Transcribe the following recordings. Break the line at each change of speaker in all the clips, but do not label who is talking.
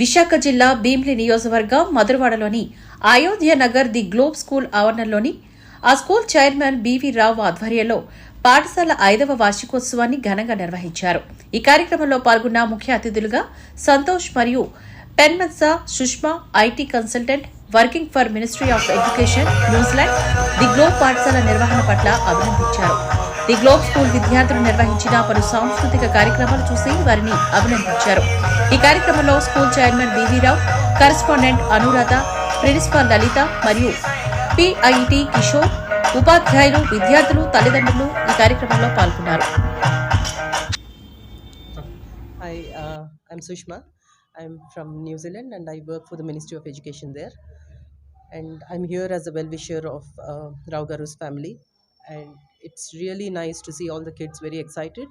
విశాఖ జిల్లా భీమ్లి నియోజకవర్గం మధురవాడలోని Ayodhya Nagar the globe school ఆవరణలోని ఆ స్కూల్ చైర్మన్ బీవీ రావు ఆధ్వర్యంలో పాఠశాల ఐదవ వార్షికోత్సవాన్ని ఘనంగా నిర్వహించారు ఈ కార్యక్రమంలో పాల్గొన్న ముఖ్య అతిథులుగా సంతోష్ మరియు Penmatsa Sushma IT consultant working for ministry of education New Zealand the globe పాఠశాల నిర్వహణ పట్ల అభినందించారు ది గ్లోబ్ స్కూల్ విద్యార్థులు నిర్వహించిన పలు సాంస్కృతిక కార్యక్రమాలు చూసి వారిని అభినందించారు ఈ కార్యక్రమంలో school chairman B V Rao correspondent Anuradha principal Lalitha మరియు పిఐటి కిషోర్ ఉపాధ్యాయులు విద్యార్థులు తల్లిదండ్రులు ఈ కార్యక్రమంలో పాల్గొన్నారు
Hi, uh, I'm from New Zealand and I work for the Ministry of Education there. And I'm here as a well-wisher of uh, Rao Garu's family. And it's really nice to see all the kids very excited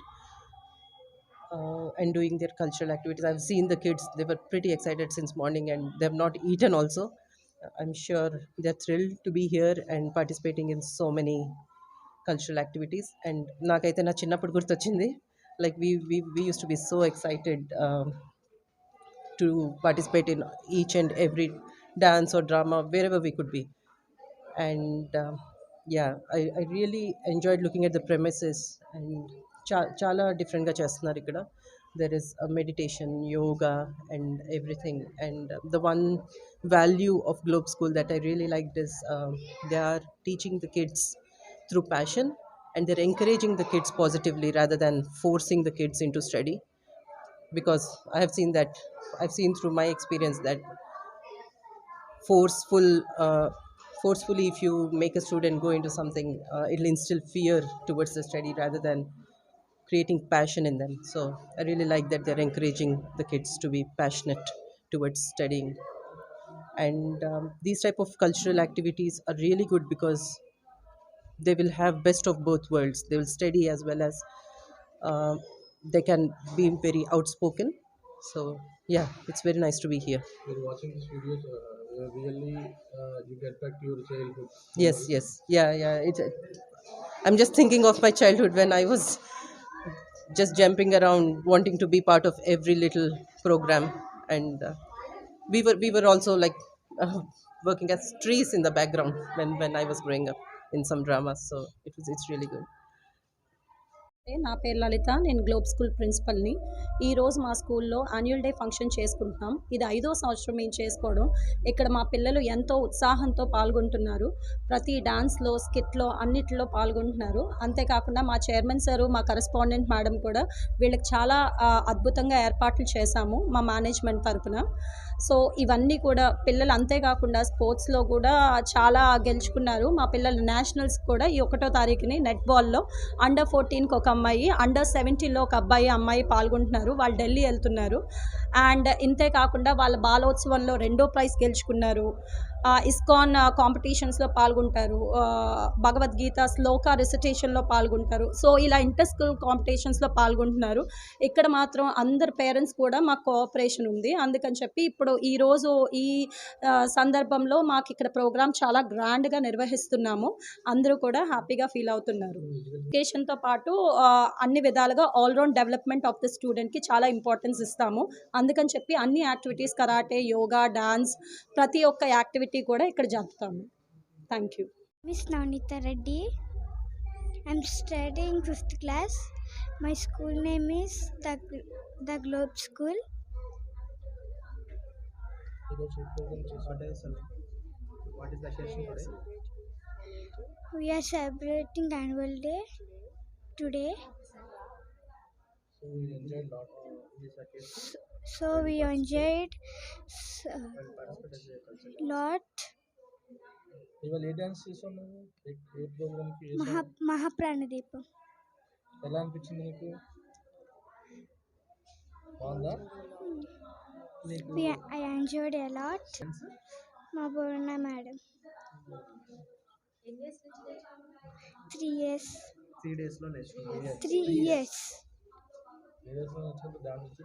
uh, and doing their cultural activities. I've seen the kids, they were pretty excited since morning and they have not eaten also. I'm sure they're thrilled to be here and participating in so many cultural activities. And like we, చిన్నప్పుడు గుర్తొచ్చింది like we we we use to be so excited to participate in each and every dance or drama wherever we could yeah, I, I really enjoyed looking at the premises and chala different chestnar ikkada. There is a meditation, yoga, and everything. And the one value of Globe School that I really like is um, they are teaching the kids through passion and they're encouraging the kids positively rather than forcing the kids into study. Because I have seen that, I've seen through my experience that forceful. Uh, forcefully if you make a student go into something uh, it'll instill fear towards the study rather than creating passion in them so i really like that they're encouraging the kids to be passionate towards studying and um, these type of cultural activities are really good because they will have best of both worlds they will study as well as uh, they can be very outspoken so yeah, it's very nice to be here.
watching uh, really uh, you get back to your childhood.
Yes, yes, yeah, yeah. It, uh, I'm just thinking of my childhood when I was just jumping around, wanting to be part of every little program, and uh, we were we were also like uh, working as trees in the background when when I was growing up in some dramas. So it was it's really good.
నా పేరు లలిత నేను globe school ప్రిన్సిపల్ని ఈరోజు మా స్కూల్లో annual day function చేసుకుంటున్నాం ఇది ఐదో సంవత్సరం మేము చేసుకోవడం ఇక్కడ మా పిల్లలు ఎంతో ఉత్సాహంతో పాల్గొంటున్నారు ప్రతి డాన్స్లో స్కిట్లో అన్నిటిలో పాల్గొంటున్నారు అంతేకాకుండా మా చైర్మన్ సారు మా కరెస్పాండెంట్ మేడం కూడా వీళ్ళకి చాలా అద్భుతంగా ఏర్పాట్లు చేశాము మా మేనేజ్మెంట్ తరఫున సో ఇవన్నీ కూడా పిల్లలు అంతేకాకుండా స్పోర్ట్స్లో కూడా చాలా గెలుచుకున్నారు మా పిల్లలు నేషనల్స్ కూడా ఈ ఒకటో తారీఖుని నెట్బాల్లో అండర్ ఫోర్టీన్కి ఒక అమ్మాయి అండర్ సెవెంటీన్లో ఒక అబ్బాయి అమ్మాయి పాల్గొంటున్నారు వాళ్ళు ఢిల్లీ వెళ్తున్నారు అండ్ ఇంతే కాకుండా వాళ్ళ బాలోత్సవంలో రెండో ప్రైజ్ గెలుచుకున్నారు ఇస్కాన్ కాంపిటీషన్స్లో పాల్గొంటారు భగవద్గీత శ్లోక రిసిటేషన్లో పాల్గొంటారు సో ఇలా ఇంటర్ స్కూల్ కాంపిటీషన్స్లో పాల్గొంటున్నారు ఇక్కడ మాత్రం అందరు పేరెంట్స్ కూడా మాకు కోఆపరేషన్ ఉంది అందుకని చెప్పి ఇప్పుడు ఈరోజు ఈ సందర్భంలో మాకు ఇక్కడ ప్రోగ్రామ్ చాలా గ్రాండ్గా నిర్వహిస్తున్నాము అందరూ కూడా హ్యాపీగా ఫీల్ అవుతున్నారు ఎడ్యుకేషన్తో పాటు అన్ని విధాలుగా ఆల్రౌండ్ డెవలప్మెంట్ ఆఫ్ ద స్టూడెంట్కి చాలా ఇంపార్టెన్స్ ఇస్తాము అందుకని చెప్పి అన్ని యాక్టివిటీస్ కరాటే యోగా డ్యాన్స్ ప్రతి ఒక్క యాక్టివిటీ కూడా ఇక్కడ జరుపుతాము thank you miss
Naunitha Reddy I am studying 5త్ class my school name is the Globe school ఇదో
చెప్పండి what is the celebration
day you are celebrating annual day
today so we enjoy lot in the second
So we enjoyed
a
lot.
ఇవాళ ఏ dance చేసావు నువ్వు ఏ programme కి
మహా మహాప్రాణదీపం
ఎలా అనిపించింది నీకు బాగుందా నీకు
ఐ ఎంజాయ్డ్ ఎ లాట్ మా బోర్ణ మేడం త్రీ ఇయర్స్
త్రీ డేస్లో నేర్చుకున్నాను
త్రీ ఇయర్స్
త్రీ ఇయర్స్లో నేర్చుకుంటే డాన్స్